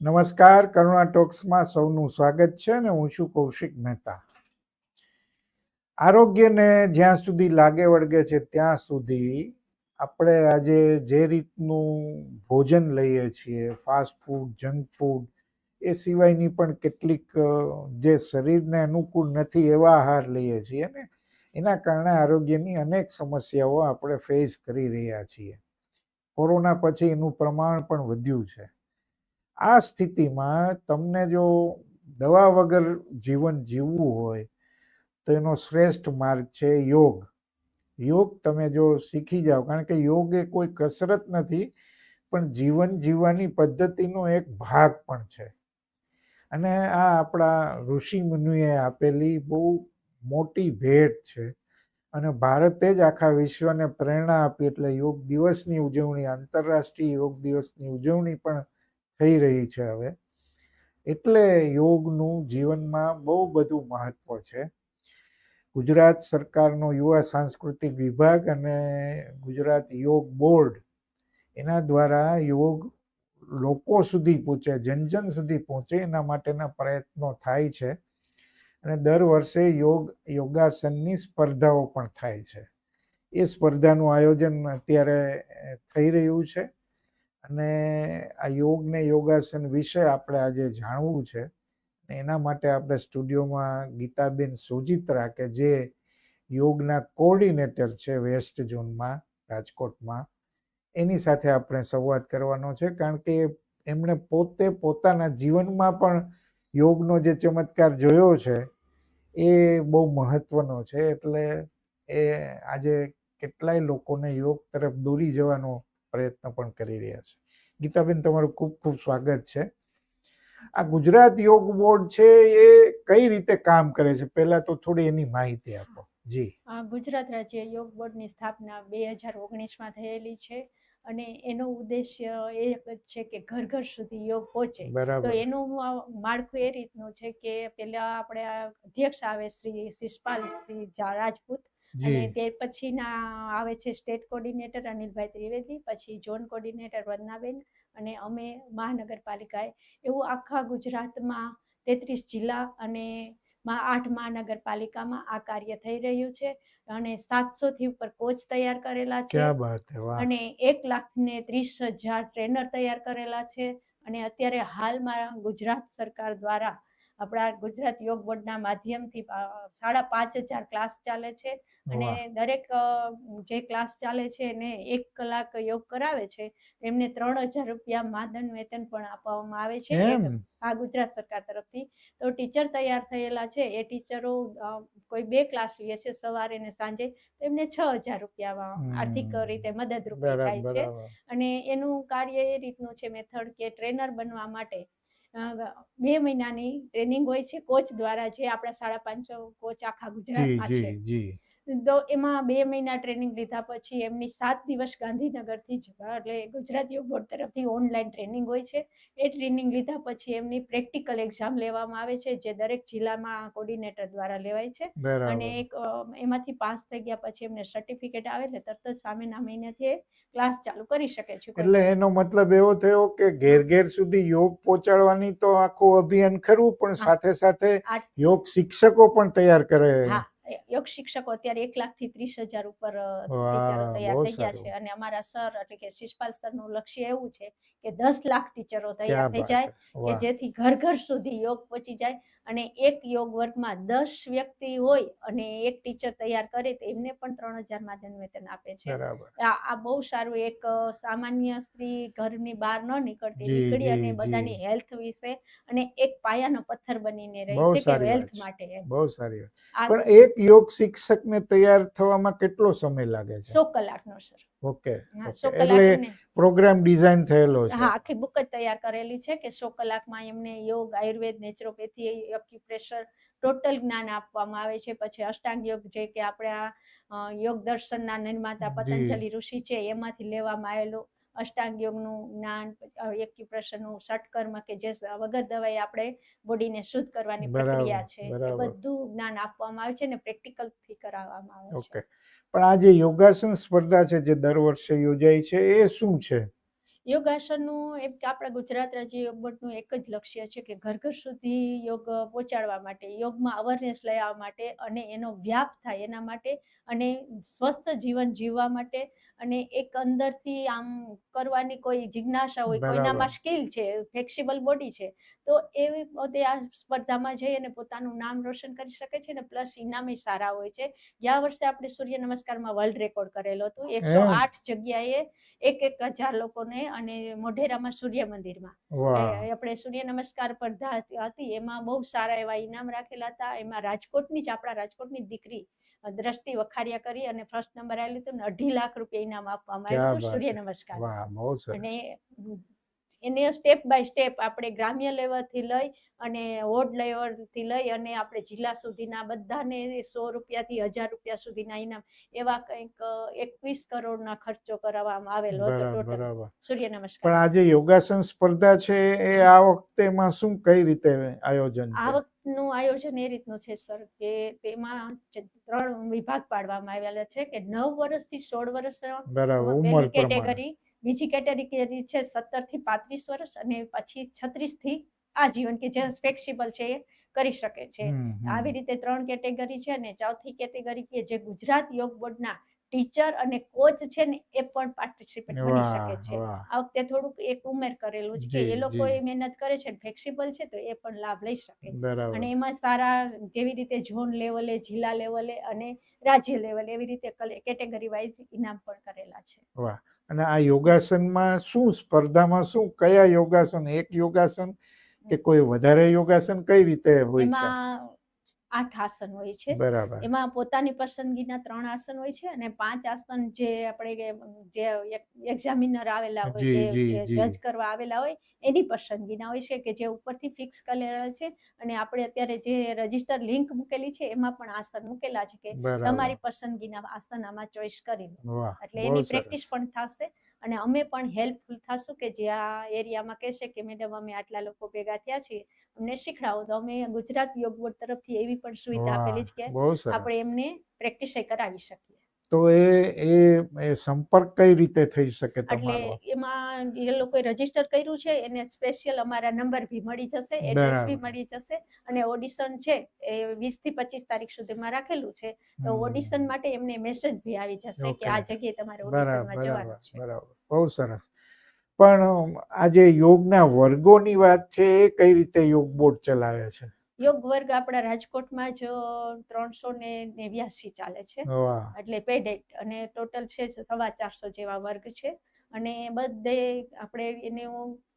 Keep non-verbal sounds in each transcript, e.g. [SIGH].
નમસ્કાર, કરુણા ટોક્સમાં સૌનું સ્વાગત છે અને હું છું કૌશિક મહેતા. આરોગ્યને જ્યાં સુધી લાગે વળગે છે ત્યાં સુધી આપણે આજે જે રીતનું ભોજન લઈએ છીએ, ફાસ્ટ ફૂડ, જંક ફૂડ, એ સિવાયની પણ કેટલીક જે શરીરને અનુકૂળ નથી એવા આહાર લઈએ છીએ ને એના કારણે આરોગ્યની અનેક સમસ્યાઓ આપણે ફેસ કરી રહ્યા છીએ. કોરોના પછી એનું પ્રમાણ પણ વધ્યું છે. આ સ્થિતિમાં તમને જો દવા વગર જીવન જીવવું હોય, તો એનો શ્રેષ્ઠ માર્ગ છે યોગ. યોગ તમે જો શીખી જાઓ, કારણ કે યોગ એ કોઈ કસરત નથી, પણ જીવન જીવવાની પદ્ધતિનો એક ભાગ પણ છે. અને આ આપણા ઋષિ મુનિએ આપેલી બહુ મોટી ભેટ છે. અને ભારતે જ આખા વિશ્વને પ્રેરણા આપી, એટલે યોગ દિવસની ઉજવણી, આંતરરાષ્ટ્રીય યોગ દિવસની ઉજવણી પણ થઈ રહી છે હવે. એટલે યોગનું જીવનમાં બહુ બધું મહત્વ છે. ગુજરાત સરકારનો યુવા સાંસ્કૃતિક વિભાગ અને ગુજરાત યોગ બોર્ડ એના દ્વારા યોગ લોકો સુધી પહોંચે જન જન સુધી પહોંચે એના માટેના પ્રયત્નો થાય છે. અને દર વર્ષે યોગ, યોગાસનની સ્પર્ધાઓ પણ થાય છે. એ સ્પર્ધાનું આયોજન અત્યારે થઈ રહ્યું છે. અને આ યોગ ને યોગાસન વિશે આપણે આજે જાણવું છે. એના માટે આપણે સ્ટુડિયોમાં ગીતાબેન સુજિત્રા કે જે યોગના કોર્ડિનેટર છે વેસ્ટ ઝોનમાં, રાજકોટમાં, એની સાથે આપણે સંવાદ કરવાનો છે. કારણ કે એમણે પોતે પોતાના જીવનમાં પણ યોગનો જે ચમત્કાર જોયો છે એ બહુ મહત્વનો છે. એટલે એ આજે કેટલાય લોકોને યોગ તરફ દોરી જવાનો પ્રયત્ન પણ કરી રહ્યા છે. ગીતાબેન તમારું ખૂબ ખૂબ સ્વાગત છે. આ ગુજરાત યોગ બોર્ડ છે એ કઈ રીતે કામ કરે છે? પહેલા તો થોડી એની માહિતી આપો. જી. ગુજરાત રાજ્ય યોગ બોર્ડની સ્થાપના બે હજાર ઓગણીસમાં થયેલી છે અને એનો ઉદ્દેશ્ય એ છે કે ઘર ઘર સુધી યોગ પહોંચે. તો એનું માળખું એ રીતનું છે કે પેલા આપણે અધ્યક્ષ આવે શ્રી શિષપાલ શ્રી રાજપૂત અને તે પછીના આવે છે સ્ટેટ કોર્ડિનેટર અનિલભાઈ ત્રિવેદી પછી ઝોન કોર્ડિનેટર વંદનાબેન અને અમે મહાનગરપાલિકાએ એવું આખા ગુજરાતમાં તેત્રીસ જિલ્લા અને માં આઠ મહાનગરપાલિકામાં આ કાર્ય થઈ રહ્યું છે અને સાતસોથી ઉપર કોચ તૈયાર કરેલા છે અને એક લાખ ને ત્રીસ હજાર ટ્રેનર તૈયાર કરેલા છે અને અત્યારે હાલમાં ગુજરાત સરકાર દ્વારા આપણા ગુજરાત યોગ બોર્ડના માધ્યમથી સાડા પાંચ હજાર ક્લાસ ચાલે છે અને દરેક જે ક્લાસ ચાલે છે એને એક કલાક યોગ કરાવે છે એમને ત્રણ હજાર રૂપિયા માદન વેતન પણ આપવામાં આવે છે આ ગુજરાત સરકાર તરફથી. તો ટીચર તૈયાર થયેલા છે એ ટીચરો કોઈ બે ક્લાસ લે છે સવારે ને સાંજે તો એમને છ હજાર રૂપિયા આર્થિક રીતે મદદરૂપ થાય છે અને એનું કાર્ય એ રીતનું છે મેથડ કે ટ્રેનર બનવા માટે બે મહિનાની ટ્રેનિંગ હોય છે કોચ દ્વારા જે આપણા સાડા પાંચસો કોચ આખા ગુજરાતમાં છે. તો એમાં બે મહિના ટ્રેનિંગ લીધા પછી એમની સાત દિવસ ગાંધીનગરથી જ એટલે ગુજરાત યોગ બોર્ડ તરફથી ઓનલાઈન ટ્રેનિંગ હોય છે. એ ટ્રેનિંગ લીધા પછી એમની પ્રેક્ટિકલ એક્ઝામ લેવામાં આવે છે જે દરેક જિલ્લામાં કોર્ડિનેટર દ્વારા લેવાય છે. અને એક એમાંથી પાસ થઈ ગયા પછી એમને સર્ટિફિકેટ આવે એટલે તરત જ સામેના મહિનાથી ક્લાસ ચાલુ કરી શકે છે એટલે એનો મતલબ એવો થયો કે ઘેર ઘેર સુધી યોગ પહોંચાડવાની તો આખું અભિયાન ખરું પણ સાથે સાથે યોગ શિક્ષકો પણ તૈયાર કરે. યોગ શિક્ષકો અત્યારે એક લાખથી ત્રીસ હજાર ઉપર ટીચરો તૈયાર થઈ ગયા છે. અને અમારા સર એટલે કે શિષપાલ સરનું લક્ષ્ય એવું છે કે દસ લાખ ટીચરો તૈયાર થઈ જાય કે જેથી ઘર ઘર સુધી યોગ પહોંચી જાય. અને એક યોગ વર્ગમાં દસ વ્યક્તિ હોય અને એક ટીચર તૈયાર કરે તો એમને પણ ત્રણ હજાર માધ્યમ વેતન આપે છે. આ બહુ સારું એક સામાન્ય સ્ત્રી ઘરની બહાર ન નીકળતી નીકળી અને બધાની હેલ્થ વિશે અને એક પાયાનો પથ્થર બનીને રહે છે કે હેલ્થ માટે બહુ સારી પણ એક યોગ શિક્ષકને તૈયાર થવામાં કેટલો સમય લાગે છે? સો કલાકનો સર. ઓકે એટલે પ્રોગ્રામ ડિઝાઇન થયેલો છે. હા આખી બુક જ તૈયાર કરેલી છે કે સો કલાકમાં એમને યોગ આયુર્વેદ નેચરોપેથી એક્યુપ્રેશર ટોટલ જ્ઞાન આપવામાં આવે છે. પછી અષ્ટાંગ યોગ જે કે આપણે આ યોગ દર્શનના નિર્માતા પતંજલિ ઋષિ છે એમાંથી લેવામાં આવેલું. અષ્ટાંગ યોગનું જ્ઞાન એક્યુપ્રેશરનું ષટકર્મ કે જે વગર દવાઈ આપણે બોડીને શુદ્ધ કરવાની પ્રક્રિયા છે એ બધું જ્ઞાન આપવામાં આવે છે ને પ્રેક્ટિકલથી કરાવવામાં આવે છે. ઓકે. પણ આ જે યોગાસન સ્પર્ધા છે જે દર વર્ષે યોજાય છે એ શું છે? યોગાસનનું એમ કે આપણા ગુજરાત રાજ્ય યોગ બોર્ડનું એક જ લક્ષ્ય છે કે ઘર ઘર સુધી યોગ પહોંચાડવા માટે યોગમાં અવેરનેસ લઈ આવવા માટે અને એનો વ્યાપ થાય એના માટે અને સ્વસ્થ જીવન જીવવા માટે અને એક અંદરથી આમ કરવાની કોઈ જિજ્ઞાસા હોય કોઈનામાં સ્કિલ છે ફ્લેક્સિબલ બોડી છે તો એવી પોતે આ સ્પર્ધામાં જઈ અને પોતાનું નામ રોશન કરી શકે છે ને પ્લસ ઇનામે સારા હોય છે. ગયા વર્ષે આપણે સૂર્ય નમસ્કારમાં વર્લ્ડ રેકોર્ડ કરેલો હતો. એકસો આઠ જગ્યાએ એક એક હજાર લોકોને અને મોઢેરામાં સૂર્ય મંદિરમાં. આપણે સૂર્ય નમસ્કાર સ્પર્ધા હતી એમાં બહુ સારા એવા ઇનામ રાખેલા હતા. એમાં રાજકોટની જ આપણા રાજકોટની દીકરી દ્રષ્ટિ વખારિયા કરી અને ફર્સ્ટ નંબર આવેલું હતું ને અઢી લાખ રૂપિયા ઇનામ આપવામાં આવ્યું સૂર્ય નમસ્કાર. અને એને સ્ટેપ બાય સ્ટેપ આપણે ગ્રામ્ય લેવલથી લઈ અને વોર્ડ લેવલથી લઈ અને આપણે જિલ્લા સુધીના બધાને સો રૂપિયાથી હજાર રૂપિયા સુધીના ઇનામ એવા કંઈક એકવીસ કરોડના ખર્ચો કરાવવામાં આવેલો હતો સૂર્ય નમસ્કાર. પણ આજે યોગાસન સ્પર્ધા છે એ આ વખતે માં શું કઈ રીતે આયોજન આ વખતનું આયોજન એ રીતનું છે સર કે તેમાં ત્રણ વિભાગ પાડવામાં આવેલા છે કે નવ વર્ષથી સોળ વર્ષ કેટેગરી બીજી કેટેગરી છે સત્તરથી પાંત્રીસ વર્ષ અને પછી છત્રીસથી આજીવન કે જે ફ્લેક્સિબલ છે એ કરી શકે છે. આવી રીતે ત્રણ કેટેગરી છે ને ચોથી કેટેગરી કે જે ગુજરાત યોગ બોર્ડના ટીચર અને કોચ છે ને એ પણ પાર્ટિસિપેટ કરી શકે છે. આ વખતે થોડુંક એક ઉમેર કરેલું છે કે એ લોકો એ મહેનત કરે છે ફ્લેક્સિબલ છે તો એ પણ લાભ લઈ શકે. અને એમાં સારા જેવી રીતે ઝોન લેવલે જિલ્લા લેવલે અને રાજ્ય લેવલે એવી રીતે કેટેગરી વાઇઝ ઇનામ પણ કરેલા છે. વાહ. અને આ યોગાસનમાં શું સ્પર્ધામાં શું કયા યોગાસન એક યોગાસન કે કોઈ વધારે યોગાસન કઈ રીતે હોય છે? આઠ આસન હોય છે. એમાં પોતાની પસંદગીના ત્રણ આસન હોય છે અને પાંચ આસન જે આપણે જે એક્ઝામિનર આવેલા હોય જે-. જજ કરવા આવેલા હોય એની પસંદગીના હોય છે કે જે ઉપરથી ફિક્સ કરેલા છે અને આપણે અત્યારે જે રજિસ્ટર લિંક મૂકેલી છે એમાં પણ આસન મૂકેલા છે કે તમારી પસંદગીના આસન આમાં ચોઈસ કરી એટલે એની પ્રેક્ટિસ પણ થશે. અને અમે પણ હેલ્પફુલ થશું કે જે આ એરિયામાં કહેશે કે મેડમ અમે આટલા લોકો ભેગા થયા છીએ અમને શીખડાવો. તો અમે ગુજરાત યોગ બોર્ડ તરફથી એવી પણ સુવિધા આપેલી છે કે આપણે એમને પ્રેક્ટિસ કરાવી શકીએ. તો એ એ સંપર્ક કઈ રીતે થઈ શકે એટલે તમારો? એમાં એ લોકોએ રજિસ્ટર કર્યું છે એને સ્પેશિયલ અમારા નંબર ભી મળી જશે એડ્રેસ ભી મળી જશે અને ઓડિશન છે એ વીસથી પચીસ તારીખ સુધીમાં રાખેલું છે. તો ઓડિશન માટે એમને મેસેજ ભી આવી જશે કે આ જગ્યાએ તમારે ઓડિશનમાં જવાનું છે. બરાબર. બહુ સરસ. પણ આ જે યોગના વર્ગોની વાત છે એ કઈ રીતે યોગ બોર્ડ ચલાવે છે? યોગ વર્ગ આપણા રાજકોટમાં જ ત્રણસો ને નેવ્યાસી ચાલે છે. એટલે પેડેટ અને ટોટલ છે સવા ચારસો જેવા વર્ગ છે. અને બધે આપણે એને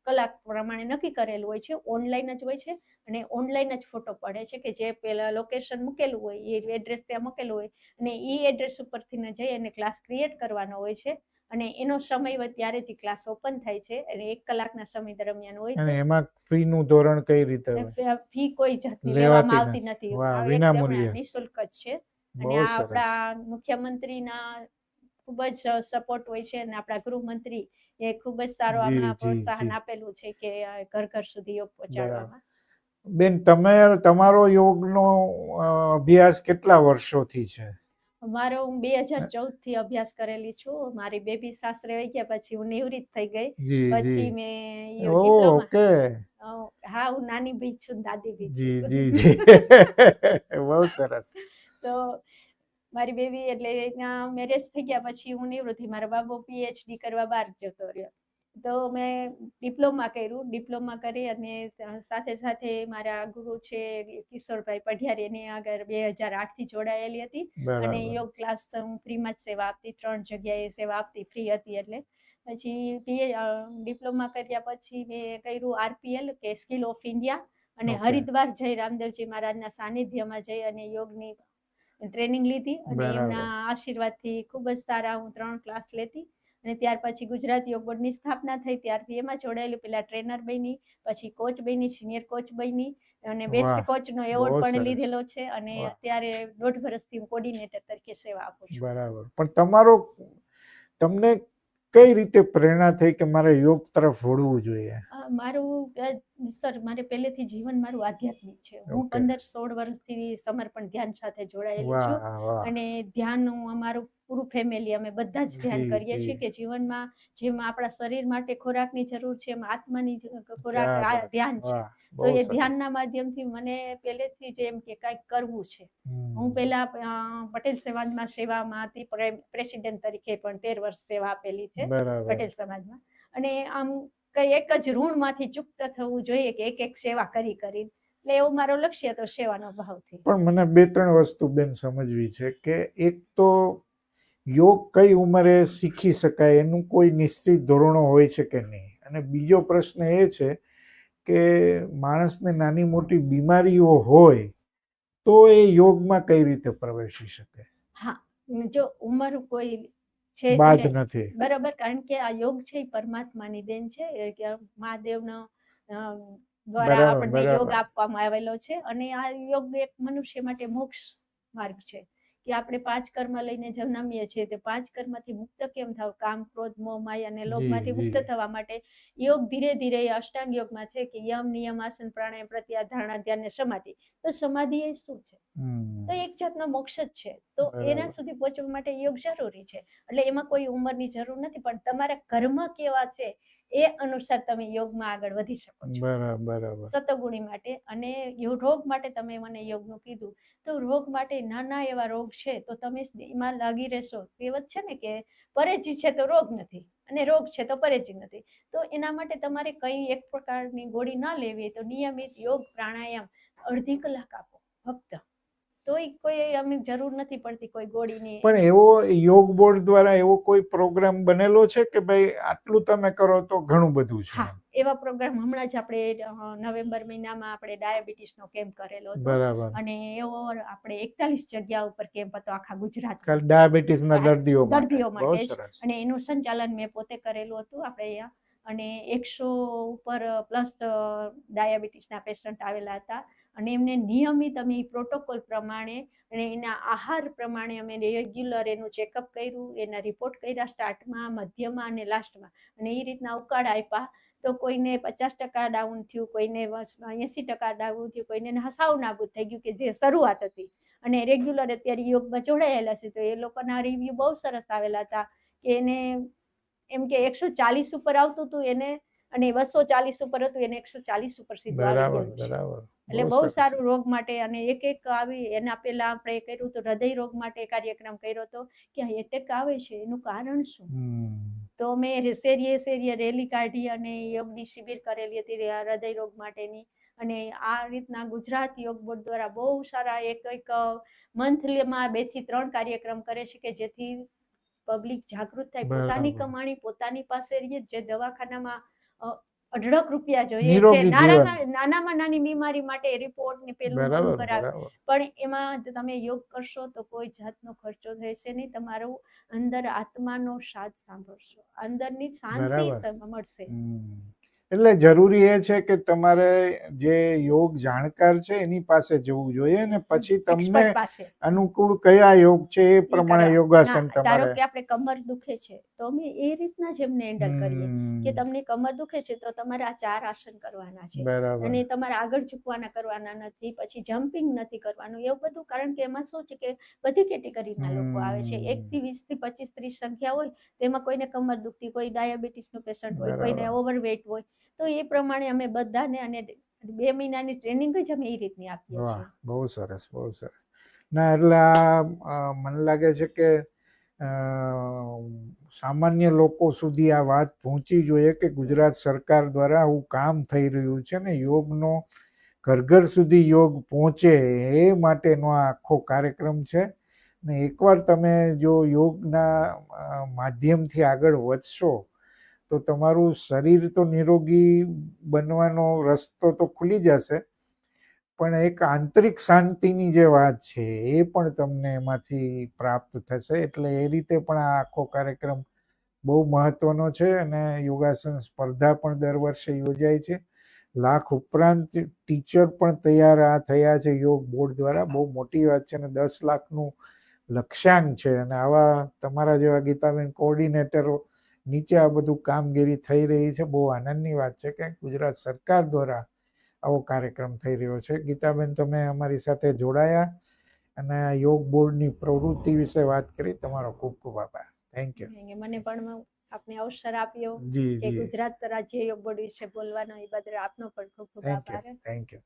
કલાક પ્રમાણે નક્કી કરેલું હોય છે. ઓનલાઈન જ હોય છે અને ઓનલાઈન જ ફોટો પડે છે કે જે પેલા લોકેશન મૂકેલું હોય એ એડ્રેસ ત્યાં મૂકેલું હોય અને એ એડ્રેસ ઉપરથી જઈ અને ક્લાસ ક્રિએટ કરવાનો હોય છે. અને એનો સમય હોય ત્યારેથી ક્લાસ ઓપન થાય છે. અને એક કલાકના સમય દરમિયાન હોય અને એમાં ફી નું ધોરણ કઈ રીતે હોય? ફી કોઈ જાતની લેવામાં આવતી નથી. વિના મૂલ્યે. નિઃશુલ્ક જ છે. અને આપણા મુખ્યમંત્રીના ખૂબ જ સપોર્ટ હોય છે અને આપણા ગૃહમંત્રી એ ખૂબ જ સારો આપણા પ્રોત્સાહન આપેલું છે કે ઘર ઘર સુધી યોગ પહોંચાડવામાં. બેન તમે તમારો યોગનો અભ્યાસ કેટલા વર્ષોથી છે? મારો હું બે હજાર ચૌદથી અભ્યાસ કરેલી છું. મારી બેબી સાસરે વહી ગયા પછી હું નિવૃત્ત થઈ ગઈ. પછી મેં ઓકે. હા હું નાની બી છું દાદી બી જી જી જી. [LAUGHS] બહુ સરસ. તો મારી બેબી એટલે ત્યાં મેરેજ થઈ ગયા પછી હું નિવૃત્ત મારો બાબો પીએચડી કરવા બહાર જતો રહ્યો. તો મેં ડિપ્લોમા કર્યું. ડિપ્લોમા કરી અને સાથે સાથે મારા ગુરુ છે કિશોરભાઈ પઢિયારી એની આગળ બે હજાર આઠથી જોડાયેલી હતી. અને યોગ ક્લાસ હું ફ્રીમાં જ સેવા આપતી ત્રણ જગ્યાએ સેવા આપતી ફ્રી હતી એટલે. પછી પીએ ડિપ્લોમા કર્યા પછી મેં કર્યું આરપીએલ કે સ્કિલ ઓફ ઇન્ડિયા. અને હરિદ્વાર જઈ રામદેવજી મહારાજના સાનિધ્યમાં જઈ અને યોગની ટ્રેનિંગ લીધી. અને એમના આશીર્વાદથી ખૂબ જ સારા હું ત્રણ ક્લાસ લેતી. અને ત્યાર પછી ગુજરાત યોગ બોર્ડની સ્થાપના થઈ. ત્યારથી એમાં જોડાયેલી પેલા ટ્રેનર બની પછી કોચ બની સિનિયર કોચ બની અને બેસ્ટ કોચનો એવોર્ડ પણ લીધેલો છે અને અત્યારે દોઢ વર્ષથી હું કોર્ડિનેટર તરીકે સેવા આપું છું. બરાબર. પણ તમારો તમને કઈ રીતે પ્રેરણા થઈ કે મારે યોગ તરફ વળવું જોઈએ? મારું સર મારે પહેલેથી જીવન મારું આધ્યાત્મિક છે. હું. પંદર સોળ વર્ષથી સમર્પણ ધ્યાન સાથે જોડાયેલી છું અને ધ્યાન ધ્યાનનું અમારું પૂરું ફેમિલી અમે બધા જ ધ્યાન કરીએ છીએ કે જીવનમાં જેમ આપણા શરીર માટે ખોરાકની જરૂર છે એમ આત્માની ખોરાક. ધ્યાન છે. તો એ. ધ્યાનના માધ્યમથી મને પહેલેથી જ એમ કે કંઈક કરવું છે. હું પહેલા પટેલ સમાજમાં સેવામાં હતી પ્રેસિડેન્ટ તરીકે પણ તેર વર્ષ સેવા આપેલી છે પટેલ સમાજમાં. અને આમ કઈ એક જ ઋણમાંથી ચૂકત થવું જોઈએ કે એક એક સેવા કરી કરી એટલે એવો મારો લક્ષ્ય હતો સેવાનો ભાવથી. પણ મને બે ત્રણ વસ્તુ બેન સમજવી છે કે એક તો યોગ કઈ ઉંમરે શીખી શકાય એનું કોઈ નિશ્ચિત ધોરણો હોય છે કે નહીં? અને બીજો પ્રશ્ન એ છે કે માણસને નાની મોટી બીમારીઓ હોય તો એ યોગમાં કઈ રીતે પ્રવેશી શકે? હા જો ઉંમર કોઈ છે બાદ નથી. બરાબર કારણ કે આ યોગ છે એ પરમાત્માની દેન છે કે મહાદેવનો દ્વારા આપણને યોગ આપવામાં આવેલો છે અને આ યોગ એક મનુષ્ય માટે મોક્ષ માર્ગ છે. કે આપણે પાંચ કર્મ લઈને જન્મીએ છીએ તે પાંચ કર્મથી મુક્ત કેમ થાવ? કામ ક્રોધ મોહ માય અને લોભમાંથી મુક્ત થવા માટે યોગ ધીરે ધીરે અષ્ટાંગ યોગમાં છે કે યમ નિયમ આસન પ્રાણાયામ પ્રત્યા ધારણા ધ્યાન ને સમાધિ. તો સમાધિ એ શું છે? તો એક જાતનો મોક્ષ જ છે. તો એના સુધી પહોંચવા માટે યોગ જરૂરી છે. એટલે એમાં કોઈ ઉંમરની જરૂર નથી પણ તમારા કર્મ કેવા છે એ અનુસાર તમે યોગમાં આગળ વધી શકો છો. બરાબર સતગુણી માટે અને રોગ માટે તમે મને યોગનું કીધું. તો રોગ માટે નાના એવા રોગ છે તો તમે એમાં લાગી રહેશો. કહેવત છે ને કે પરેજી છે તો રોગ નથી અને રોગ છે તો પરેજી નથી. તો એના માટે તમારે કઈ એક પ્રકારની ગોળી ના લેવી તો નિયમિત યોગ પ્રાણાયામ અડધી કલાક આપો ફક્ત. તોય કોઈ અમે જરૂર નથી પડતી કોઈ ગોળીની. પણ એવો યોગ બોર્ડ દ્વારા એવો કોઈ પ્રોગ્રામ બનેલો છે કે ભાઈ આટલું તમે કરો તો ઘણું બધું છે એવા પ્રોગ્રામ હમણાં જ આપણે નવેમ્બર મહિનામાં આપણે ડાયાબિટીસનો કેમ્પ કરેલો હતો. બરાબર. અને એવો આપણે એકતાલીસ જગ્યા ઉપર કેમ્પ હતો આખા ગુજરાત ડાયાબિટીસના દર્દીઓ દર્દીઓ માટે અને એનું સંચાલન મેં પોતે કરેલું હતું આપણે અને એકસો ઉપર પ્લસ ડાયાબિટીસના પેશન્ટ આવેલા હતા. અને એમને નિયમિત અમે પ્રોટોકોલ પ્રમાણે અને એના આહાર પ્રમાણે અમે રેગ્યુલર એનું ચેકઅપ કર્યું, એના રિપોર્ટ કર્યા સ્ટાર્ટમાં, મધ્યમાં અને લાસ્ટમાં. અને એ રીતના ઉકાળ આપ્યા. તો કોઈને પચાસ ટકા ડાઉન થયું, કોઈને એંસી ટકા ડાઉન થયું, કોઈને સાવ નાબૂદ થઈ ગયું કે જે શરૂઆત હતી. અને રેગ્યુલર અત્યારે યોગમાં જોડાયેલા છે. તો એ લોકોના રિવ્યુ બહુ સરસ આવેલા હતા કે એને એમ કે એકસો ચાલીસ ઉપર આવતું હતું, એને અને બસો ચાલીસ ઉપર હતું એને એકસો ચાલીસ ઉપર સીધું આવી એટલે બહુ સારું રોગ માટે અને એક એક આવી એના પહેલા આપણે કર્યું તો હૃદય રોગ માટે કાર્યક્રમ કર્યો હતો કે એટેક આવે છે એનું કારણ શું? તો અમે શેરીએ શેરીએ રેલી કાઢી અને યોગની શિબિર કરેલી હતી હૃદય રોગ માટેની. અને આ રીતના ગુજરાત યોગ બોર્ડ દ્વારા બહુ સારા એક એક મંથલીમાં બેથી ત્રણ કાર્યક્રમ કરે છે કે જેથી પબ્લિક જાગૃત થાય. પોતાની કમાણી પોતાની પાસે રહીએ જે દવાખાનામાં અઢળક રૂપિયા જોઈએ છે. નાનામાં નાની બીમારી માટે રિપોર્ટ ને પેલું કરાવે. પણ એમાં તમે યોગ કરશો તો કોઈ જાતનો ખર્ચો રહેશે નહીં. તમારું અંદર આત્માનો સાથ સાંભળશો. અંદરની શાંતિ તમને મળશે. એટલે જરૂરી એ છે કે તમારે જે યોગ જાણકાર છે એની પાસે જવું જોઈએ ને પછી તમને અનુકૂળ કયા યોગ છે એ પ્રમાણે. યોગાસન તમારે કે આપણે કમર દુખે છે તો અમે એ રીતના જ એમને હેન્ડલ કરીએ કે તમને કમર દુખે છે તો તમારે આ ચાર આસન કરવાના છે. અને તમારે આગળ ઝૂકવાના કરવાના નથી પછી જમ્પિંગ નથી કરવાનું એવું બધું કારણ કે એમાં શું છે કે બધી કેટેગરીના લોકો આવે છે. એક થી વીસથી પચીસ ત્રીસ સંખ્યા હોય તેમાં કોઈને કમર દુખતી કોઈ ડાયાબિટીસનું પેશન્ટ હોય કોઈને ઓવરવેટ હોય તો એ પ્રમાણે અમે બધાને અને બે મહિનાની ટ્રેનિંગ જ અમે એ રીતની આપીએ વાહ બહુ સરસ બહુ સરસ. ના એટલે આ મને લાગે છે કે સામાન્ય લોકો સુધી આ વાત પહોંચી જોઈએ કે ગુજરાત સરકાર દ્વારા આવું કામ થઈ રહ્યું છે ને યોગનો ઘર ઘર સુધી યોગ પહોંચે એ માટેનો આ આખો કાર્યક્રમ છે. ને એકવાર તમે જો યોગના માધ્યમથી આગળ વધશો તો તમારું શરીર તો નિરોગી બનવાનો રસ્તો તો ખુલી જશે. પણ એક આંતરિક શાંતિની જે વાત છે, એ પણ તમને એમાંથી પ્રાપ્ત થશે. એટલે એ રીતે પણ આ આખો કાર્યક્રમ બહુ મહત્વનો છે અને યોગાસન સ્પર્ધા પણ દર વર્ષે યોજાય છે. લાખ ઉપરાંત ટીચર પણ તૈયાર આ થયા છે, યોગ બોર્ડ દ્વારા. બહુ મોટી વાત છે અને દસ લાખનું લક્ષ્યાંક છે. અને આવા તમારા જેવા ગીતાબેન કોઓર્ડિનેટરો નીચે આ બધું કામગીરી થઈ રહી છે. બહુ આનંદની વાત છે કે ગુજરાત સરકાર દ્વારા આવો કાર્યક્રમ થઈ રહ્યો છે. ગીતાબેન તમે અમારી સાથે જોડાયા અને યોગ બોર્ડની પ્રવૃત્તિ વિશે વાત કરી. તમારો ખૂબ ખૂબ આભાર. થેન્ક યુ મને પણ આપને અવસર આપ્યો કે ગુજરાત રાજ્ય યોગ બોર્ડ વિશે બોલવાનો એ બદલ આપનો પણ ખૂબ ખૂબ આભાર. Thank you